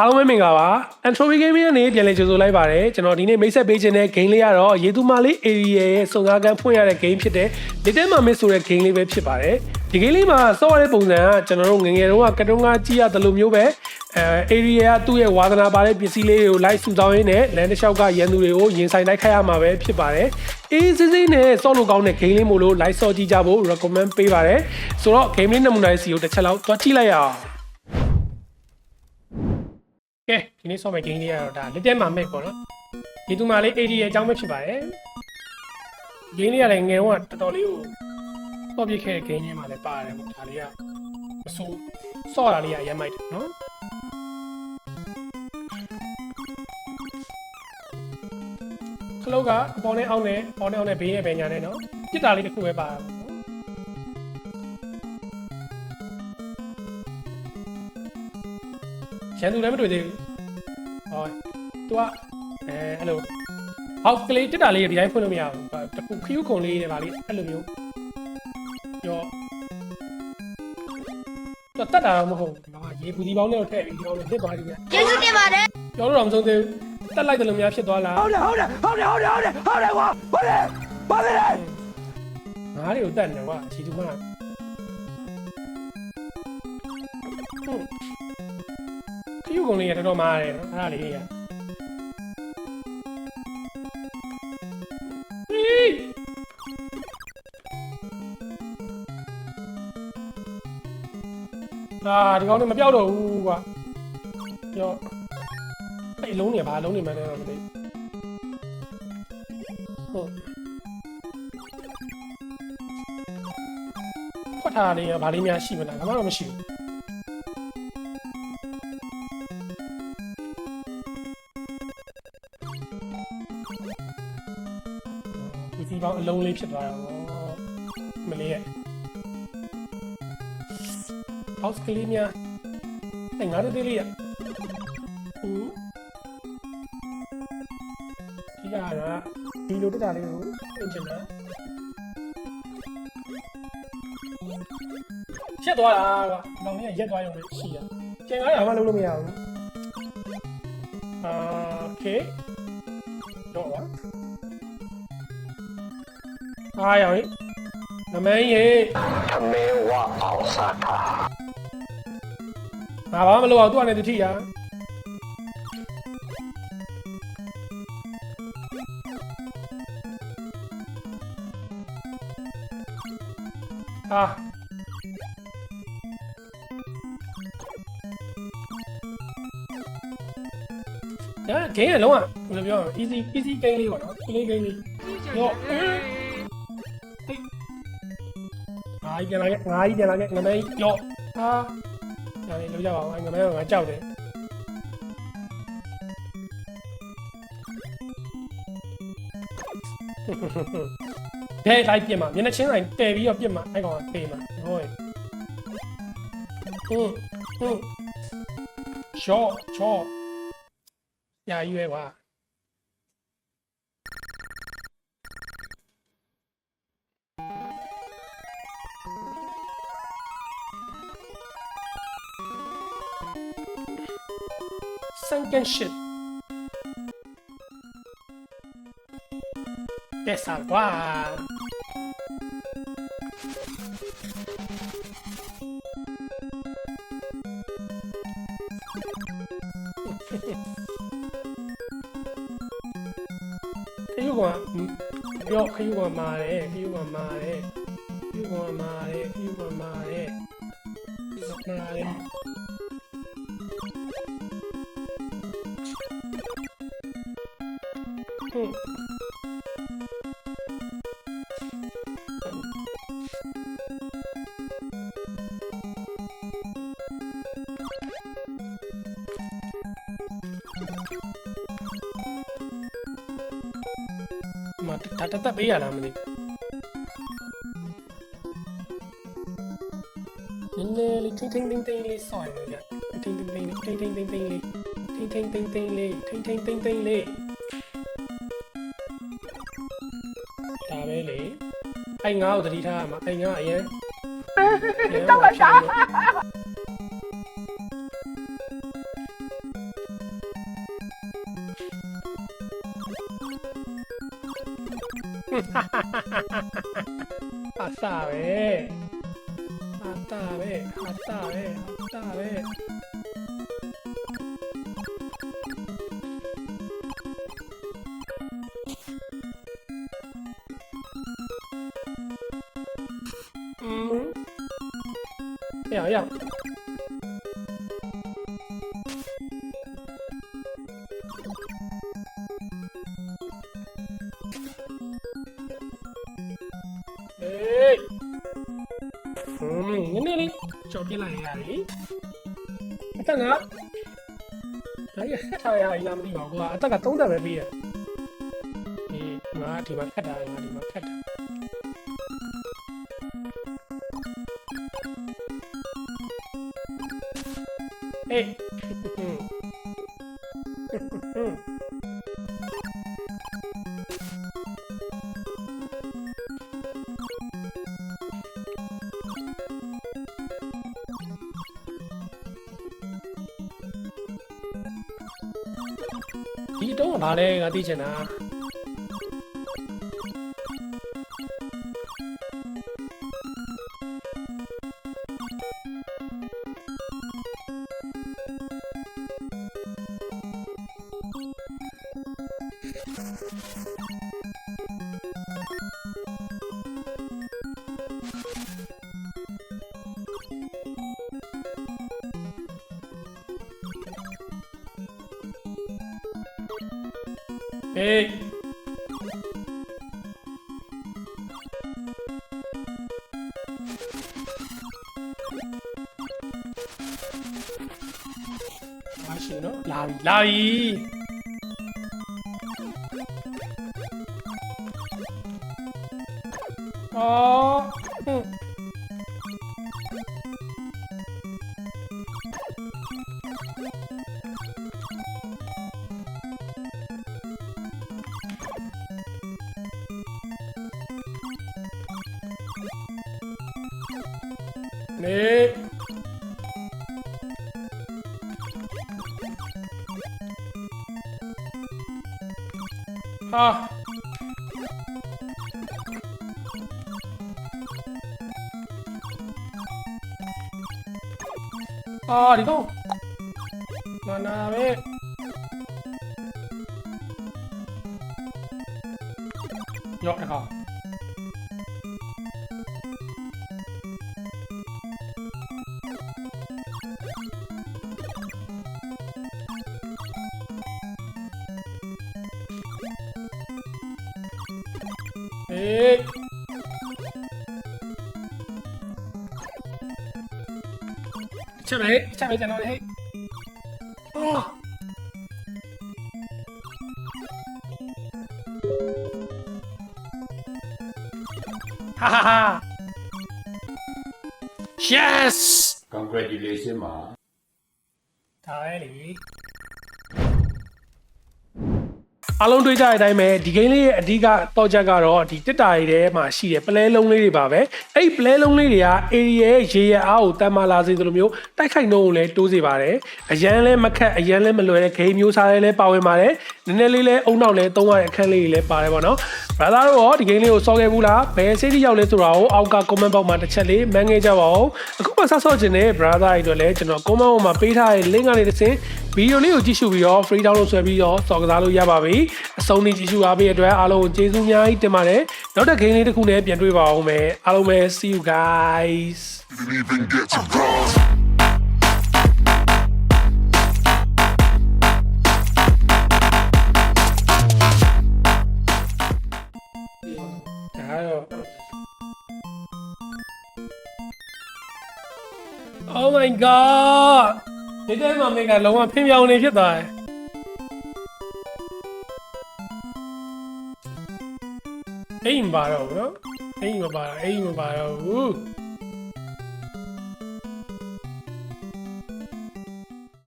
အားလုံးပဲမင်္ဂလာပါ Antropy Gaming ကနေပြန်လည်ကြိုဆိုလိုက်ပါတယ်ကျွန်တော်ဒီနေ့မိတ်ဆက်ပေးခြင်းတဲ့ game လေးကတော့ရေသူမလေး area ရဲ့စုံကားကန်းဖွင့်ရတဲ့ game ဖြစ်တဲ့ Little Mermaid ဆိုတဲ့ game လေးပဲဖြစ်ပါတယ်ဒီ game လေးမှာစောရတဲ့ပုံစံကကျွန်တော်တို့ငယ်ငယ်တုန်းကကတုံးကကြည့်ရတယ်လို့မျိုးပဲအဲ area ကသူ့ရဲ့ဝါသနာပါတဲ့ပစ္စည်းလေးတွေကိုလိုက်စုဆောင်းရင်းနဲ့လမ်းတစ်လျှောက်ကရန်သူတွေကိုရင်ဆိုင်တိုက်ခိုက်ရမှာပဲဖြစ်ပါတယ်အေးစစ်စစ်နဲ့စောလို့ကောင်းတဲ့ game လေးမို့လို့ like စောကြည့်ကြဖို့ recommend ပေးပါတယ်ဆိုတော့ game လေးနမူနာစီကိုတစ်ချက်လောက်တွားကြည့်လိုက်ရအောင် ကဲဒီနေ့ဆော့မဲ့ game လေးကတော့ဒါ Little Mermaid ပေါ့နော်ဒီသူမလေး AD ရဲ့အကြောင်းပဲဖြစ်ပါတယ် game လေးကလည်းငယ်တော့တော်တော်လေးကိုပေါ့ပြစ်ခဲ့တဲ့ game လေးမှာလည်းပါတယ်ပေါ့ဒါလေးကမဆိုးဆော့တာလေးကရမ်းမိုက်တယ်နော်ခလုတ်ကအပေါ်နဲ့အောက်နဲ့ပေါ်နဲ့အောက်နဲ့ဘေးနဲ့ပဲညာနဲ့နော်ပြစ်တာလေးတစ်ခုပဲပါတာ နော်ရန်သူလည်းမတွေ့သေးဘူးဟောသူကအဲအဲ့လိုဟောက်ကလေးတက်တာလေးဒီတိုင်းဖွင့်လို့မရဘူးတခုခ ्यू ခုံလေးတွေပါလေအဲ့လိုမျိုးရောတော့တက်တာတော့မဟုတ်ဘူးငါရေဘူးဒီပေါင်းနဲ့တော့ထည့်ပြီးဒီပေါင်းနဲ့တစ်သွားပြီဗျကျေးဇူးတင်ပါတယ်ပြောလို့တော့မဆုံးသေးဘူးတက်လိုက်တယ်လို့များဖြစ်သွားလားဟုတ်တယ်ဟုတ်တယ်ဟုတ်တယ်ဟုတ်တယ်ဟုတ်တယ်ဟုတ်တယ်ကွာဟုတ်တယ်ပါလေငါးတွေကိုတက်နေကွာခြေသူမ ဟုတ်ခ ्यू ခုံလေးရတော်တော်မားတယ်နော်အဲ့ဒါလေးရဟေးအာဒီကောင်နေမပြောက်တော့ဘူးကွာပြောအဲ့အလုံးနေဘာအလုံးနေမှန်းလည်းတော့မသိဟုတ်ခွက်ထားလေးရောဘာလေးများရှိမလားဘာမှတော့မရှိဘူး ဒီစီပေါင်းအလုံးလေးဖြစ်သွားတာပေါ့မလေးရဲ့ house ကလေးများအဲငါတို့ဒီလေးရဟူဒီကကဒီလိုတက်တာလေးကိုအင်ဂျင်နာချက်သွားတာကွာ။နောင်လေးရက်သွားရုံနဲ့ရှိရ။ကျန်ကားရဘာမှလုပ်လို့မရဘူး။အာ okay တော့ပါ။ အားရောင်နမင်းရေထမဲဝအောင်စားတာငါဘာမှမလုပ်အောင်သူ့အနေနဲ့သူထိရအာဒါဂိမ်းကလုံးဝဘယ်လိုပြောရမလဲ easy easy game လေးပေါ့နော် play game လေးရော ဟေးငါကြီးပြန်လာခဲ့ငါကြီးပြန်လာခဲ့ငမဲရောဟာဒါလေးလောက်ကြပါအောင်ငမဲကငါကြောက်တယ်ဘဲလိုက်ပြစ်မှာမျက်နှာချင်းဆိုင်တည်ပြီးတော့ပြစ်မှာအဲ့ကောင်ကတေးမှာဟုတ်ဟင်းဟင်းချောချောညာရွယ်ကွာ sunken ship ကဲစားကွာခယူကပြောခယူကမာတယ်ခယူကမာတယ် ခယူကမာတယ်ခယူကမာတယ်မာတယ် Hmm. မတတတပေးရလားမသိဘူးနည်းနည်းလေးထိန်းထိန်းသိမ်းသိမ်းလေးစောင့်ရမယ်ကြထိန်းထိန်းသိမ်းထိန်းထိန်းသိမ်းသိမ်းလေးထိန်းထိန်းသိမ်းသိမ်းလေးထိန်းထိန်းသိမ်းသိမ်းလေး ဒါပဲလေအဲ့ငါ့ကိုသတိထားရမှာအဲ့ငါအရင်တော့မရှာအစားပဲအတားပဲအတားပဲအတားပဲ 35ဒါကြီးထားရရမသိပါဘူးကွာအသက်က30ပဲပြီးရအေးငါဒီမှာဖတ်တာငါဒီမှာဖတ်တာအေး တော့ကဘာလဲငါသိချင်တာ အေးမရှိနော်လာ နေဟာအာဒီကောင်နာနာပဲရော့တကောင် ချက်လိုက်ချက်လိုက်ကျွန်တော်လေဟဲ့ဟာဟာဟာ yes congratulations မှာဒါပဲလေ အားလုံးတွေးကြတဲ့အတိုင်းပဲဒီ game လေးရဲ့အဓိကတော့ချက်ကတော့ဒီတစ်တာရီထဲမှာရှိတဲ့ပလဲလုံးလေးတွေပါပဲအဲ့ဒီပလဲလုံးလေးတွေက area ရဲ့ရေရအားကိုတမ်းမာလာစေသလိုမျိုးတိုက်ခိုက်နှုန်းကိုလည်းတိုးစေပါတယ်အရန်လဲမခက်အရန်လဲမလွယ်တဲ့ game မျိုးစားလေးလည်းပါဝင်ပါတယ်နည်းနည်းလေးလဲအုံနောက်လဲသုံးရတဲ့အခန်းလေးတွေလည်းပါတယ်ပေါ့နော် brother တို့ရောဒီ game လေးကိုစောခဲ့ဘူးလားဘယ်စိတ်ထိရောက်လဲဆိုတာကိုအောက်က comment box မှာတစ်ချက်လေးမှန်းခဲ့ကြပါဦးအခုမှဆက်ဆော့ခြင်းနဲ့ brother တွေအတွက်လည်းကျွန်တော် comment box မှာပေးထားတဲ့ link ကနေတစ်ဆင့်ဗီဒီယိုလေးကိုကြည့်ရှုပြီးတော့ free download ဆွဲပြီးတော့စော်ကစားလို့ရပါပြီအဆုံးထိကြည့်ရှုအားပေးတဲ့အတွက်အားလုံးကိုကျေးဇူးအများကြီးတင်ပါတယ်နောက်တဲ့ game လေးတစ်ခုနဲ့ပြန်တွေ့ပါအောင်မယ်အားလုံးပဲ see you guys Oh my god ဒီတဲမှာမင်းကလုံးဝဖင်ပြောင်နေဖြစ်သွားတယ်အိမ်မပါတော့ဘူးနော်အိမ်မပါတော့အိမ်မပါတော့ဘူး